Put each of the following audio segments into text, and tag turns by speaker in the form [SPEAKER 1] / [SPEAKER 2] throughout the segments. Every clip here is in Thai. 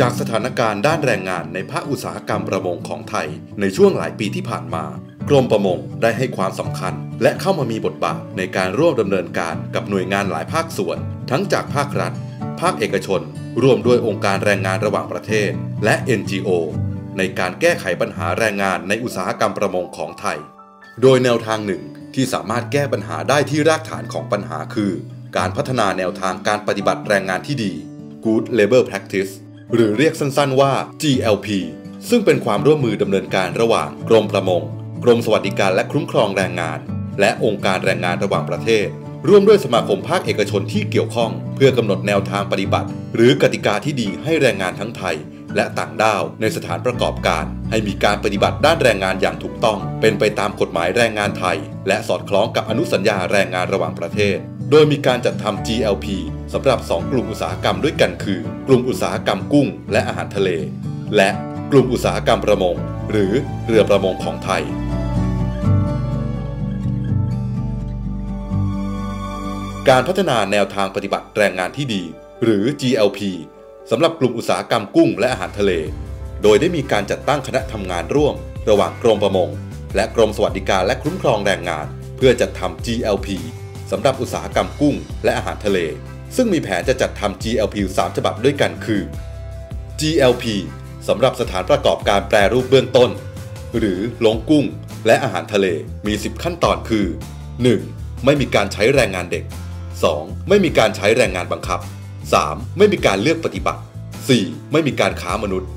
[SPEAKER 1] จากสถานการณ์ด้านแรงงานในภาคอุตสาหกรรมประมงของไทย ในช่วงหลายปีที่ผ่านมา กรมประมงได้ให้ความสำคัญ และเข้ามามีบทบาทในการร่วมดำเนินการกับหน่วยงานหลายภาคส่วน ทั้งจากภาครัฐ ภาคเอกชน รวมด้วยองค์การแรงงานระหว่างประเทศ และ NGO ในการแก้ไขปัญหาแรงงานในอุตสาหกรรมประมงของไทย โดยแนวทางหนึ่งที่สามารถแก้ปัญหาได้ที่รากฐานของปัญหาคือ การพัฒนาแนวทางการปฏิบัติแรงงานที่ดี Good Labor Practice หรือเรียกสั้นๆว่า GLP ซึ่งเป็นความร่วมมือดำเนินการระหว่างกรมประมง กรมสวัสดิการและคุ้มครองแรงงาน และองค์การแรงงานระหว่างประเทศ ร่วมด้วยสมาคมภาคเอกชนที่เกี่ยวข้อง เพื่อกำหนดแนวทางปฏิบัติ หรือกติกาที่ดีให้แรงงานทั้งไทย และต่างด้าวในสถานประกอบการ ให้มีการปฏิบัติด้านแรงงานอย่างถูกต้อง เป็นไปตามกฎหมายแรงงานไทย และสอดคล้องกับอนุสัญญาแรงงานระหว่างประเทศ โดยมีการจัดทำ GLP สำหรับ 2 กลุ่มอุตสาหกรรมด้วยกันคือ กลุ่มอุตสาหกรรมกุ้ง และอาหารทะเล และกลุ่มอุตสาหกรรมประมง หรือเรือประมงของไทยการพัฒนาแนวทางปฏิบัติแรงงานที่ดี หรือ GLP สำหรับกลุ่มอุตสาหกรรมกุ้งและอาหารทะเล โดยได้มีการจัดตั้งคณะทำงานร่วม ระหว่างกรมประมง และกรมสวัสดิการและคุ้มครองแรงงาน เพื่อจัดทำ GLP สำหรับอุตสาหกรรมกุ้งและอาหารทะเล ซึ่งมีแผนจะจัดทำ GLP 3 ฉบับด้วยกันคือ GLP สำหรับสถานประกอบการแปรรูปเบื้องต้น หรือลงกุ้งและอาหารทะเลมี 10 ขั้นตอนคือ 1. ไม่มีการใช้แรงงานเด็ก 2. ไม่มีการใช้แรงงานบังคับ 3. ไม่มีการเลือกปฏิบัติ 4. ไม่มีการค้ามนุษย์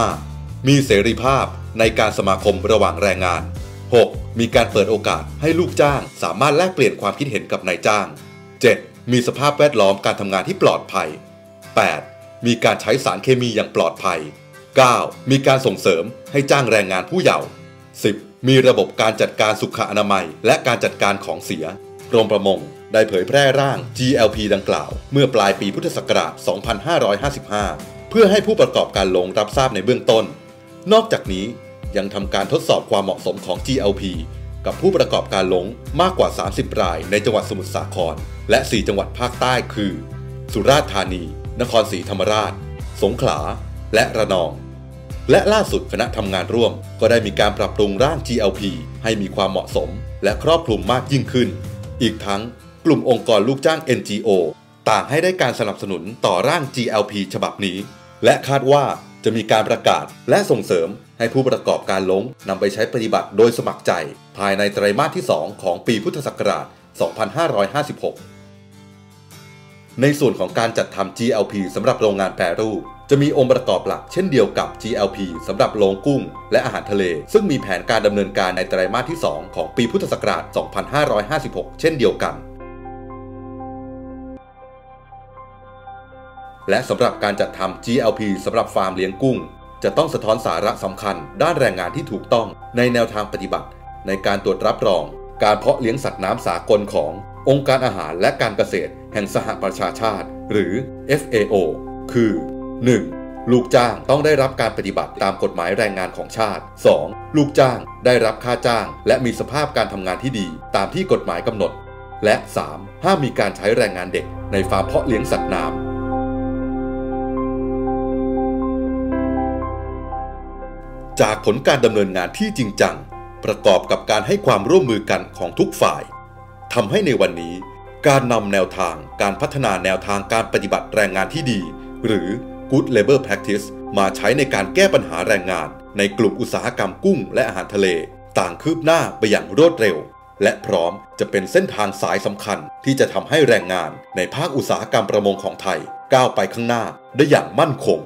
[SPEAKER 1] 5. มีเสรีภาพในการสมาคมระหว่างแรงงาน 6. มีการเปิดโอกาสให้ลูกจ้างสามารถแลกเปลี่ยนความคิดเห็นกับนายจ้าง 7. มีสภาพแวดล้อมการทำงานที่ปลอดภัย 8. มีการใช้สารเคมีอย่างปลอดภัย 9. มีการส่งเสริมให้จ้างแรงงานผู้เยาว์ 10. มีระบบการจัดการสุขอนามัย และการจัดการของเสีย กรมประมงได้เผยแพร่ร่าง GLP ดังกล่าว เมื่อปลายปีพุทธศักราช 2555 เพื่อให้ผู้ประกอบการลงรับทราบในเบื้องต้น นอกจากนี้ยังทำการทดสอบความเหมาะสมของ GLP กับผู้ประกอบการลงมากกว่า 30 รายในจังหวัดสมุทรสาคร และ 4 จังหวัดภาคใต้คือ สุราษฎร์ธานี นครศรีธรรมราช สงขลา และระนอง และล่าสุดคณะทำงานร่วม ก็ได้มีการปรับปรุงร่าง GLP ให้มีความเหมาะสม และครอบคลุมมากยิ่งขึ้น อีกทั้งกลุ่มองค์กรลูกจ้าง NGO ต่างให้ได้การสนับสนุนต่อร่าง GLP ฉบับนี้ และคาดว่าจะมีการประกาศและส่งเสริม ให้ผู้ประกอบการลงนำไปใช้ปฏิบัติโดยสมัครใจ ภายในไตรมาสที่ 2 ของปีพุทธศักราช 2556 ในส่วนของการจัดทำ GLP สำหรับโรงงานแปรรูป จะมีองค์ประกอบหลักเช่นเดียวกับ GLP สำหรับโรงกุ้ง และอาหารทะเล ซึ่งมีแผนการดำเนินการในไตรมาสที่ 2 ของปีพุทธศักราช 2556 เช่นเดียวกันและสำหรับการจัดทำ GLP สำหรับฟาร์มเลี้ยงกุ้ง จะต้องสะท้อนสาระสำคัญ ด้านแรงงานที่ถูกต้องในแนวทางปฏิบัติ ในการตรวจรับรอง การเพาะเลี้ยงสัตว์น้ำสากลขององค์การอาหารและการเกษตร แห่งสหประชาชาติ หรือ FAO คือ 1. ลูกจ้างต้องได้รับการปฏิบัติตามกฎหมายแรงงานของชาติ 2. ลูกจ้างได้รับค่าจ้าง และมีสภาพการทำงานที่ดี ตามที่กฎหมายกำหนด และ 3. ห้ามมีการใช้แรงงานเด็กในฟาร์มเพาะเลี้ยงสัตว์น้ำ จากผลการดำเนินงานที่จริงจัง ประกอบกับการให้ความร่วมมือกันของทุกฝ่ายทำให้ในวันนี้ การนำแนวทางการพัฒนาแนวทางการปฏิบัติแรงงานที่ดี หรือ Good Labor Practice มาใช้ในการแก้ปัญหาแรงงาน ในกลุ่มอุตสาหกรรมกุ้งและอาหารทะเล ต่างคืบหน้าไปอย่างรวดเร็ว และพร้อมจะเป็นเส้นทางสายสำคัญที่จะทำให้แรงงานในภาคอุตสาหกรรมประมงของไทย ก้าวไปข้างหน้าได้อย่างมั่นคง